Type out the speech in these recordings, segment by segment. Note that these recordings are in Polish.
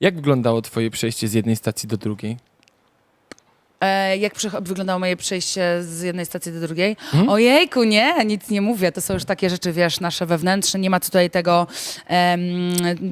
Jak wyglądało twoje przejście z jednej stacji do drugiej? E, jak wyglądało moje przejście z jednej stacji do drugiej? Hmm? Ojejku, nie, nic nie mówię. To są już takie rzeczy, wiesz, nasze wewnętrzne. Nie ma tutaj tego, em,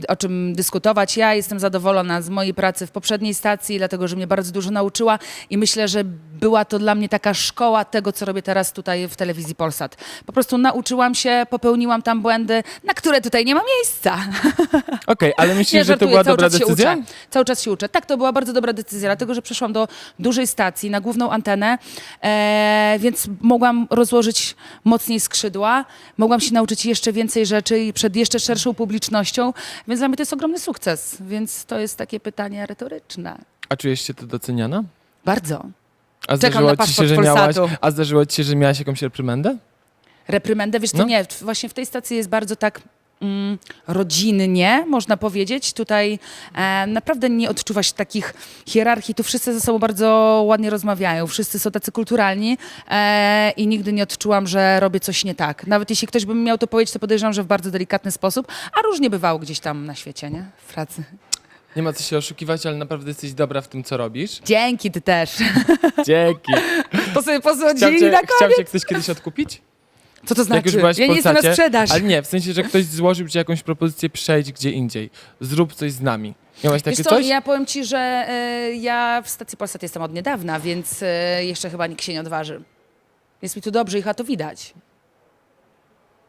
o czym dyskutować. Ja jestem zadowolona z mojej pracy w poprzedniej stacji, dlatego że mnie bardzo dużo nauczyła i myślę, że była to dla mnie taka szkoła tego, co robię teraz tutaj w telewizji Polsat. Po prostu nauczyłam się, popełniłam tam błędy, na które tutaj nie ma miejsca. Okej, ale myślisz, że to żartuję, była cały dobra czas się decyzja? Uczę. Cały czas się uczę. Tak, to była bardzo dobra decyzja, dlatego że przeszłam do dużej stacji, na główną antenę, e, więc mogłam rozłożyć mocniej skrzydła, mogłam się nauczyć jeszcze więcej rzeczy i przed jeszcze szerszą publicznością, więc dla mnie to jest ogromny sukces. Więc to jest takie pytanie retoryczne. A czujesz się to doceniana? Bardzo. A Czekam zdarzyło na ci się, paszport że miałaś, Polsatu. a zdarzyło ci się, że miałaś jakąś reprymendę? Reprymendę, wiesz co, No. nie, w- właśnie w tej stacji jest bardzo tak rodzinnie, można powiedzieć. Tutaj e, naprawdę nie odczuwasz takich hierarchii, tu wszyscy ze sobą bardzo ładnie rozmawiają, wszyscy są tacy kulturalni e, i nigdy nie odczułam, że robię coś nie tak. Nawet jeśli ktoś by mi miał to powiedzieć, to podejrzewam, że w bardzo delikatny sposób, a różnie bywało gdzieś tam na świecie, nie? W pracy. Nie ma co się oszukiwać, ale naprawdę jesteś dobra w tym, co robisz. Dzięki, ty też. Dzięki. To sobie Chciał cię, na chciał koniec. cię ktoś kiedyś odkupić? Co to Jak znaczy? już byłaś Ja w nie jestem na Polsacie, sprzedaż. Ale nie, w sensie, że ktoś złożył ci jakąś propozycję, przejdź gdzie indziej. Zrób coś z nami. Miałaś takie Wiesz co, coś? ja powiem ci, że e, ja w stacji Polsat jestem od niedawna, więc e, jeszcze chyba nikt się nie odważy. Jest mi tu dobrze i chyba to widać.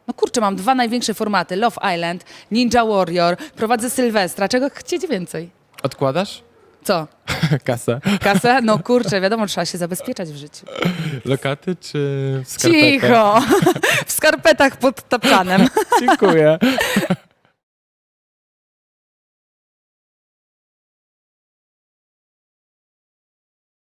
No kurczę, mam dwa największe formaty, Love Island, Ninja Warrior, prowadzę Sylwestra, czego chcecie więcej? Odkładasz? Co? Kasę. Kasę? No kurczę, wiadomo, trzeba się zabezpieczać w życiu. Lokaty czy skarpetę? Cicho! W skarpetach pod tapczanem. Dziękuję.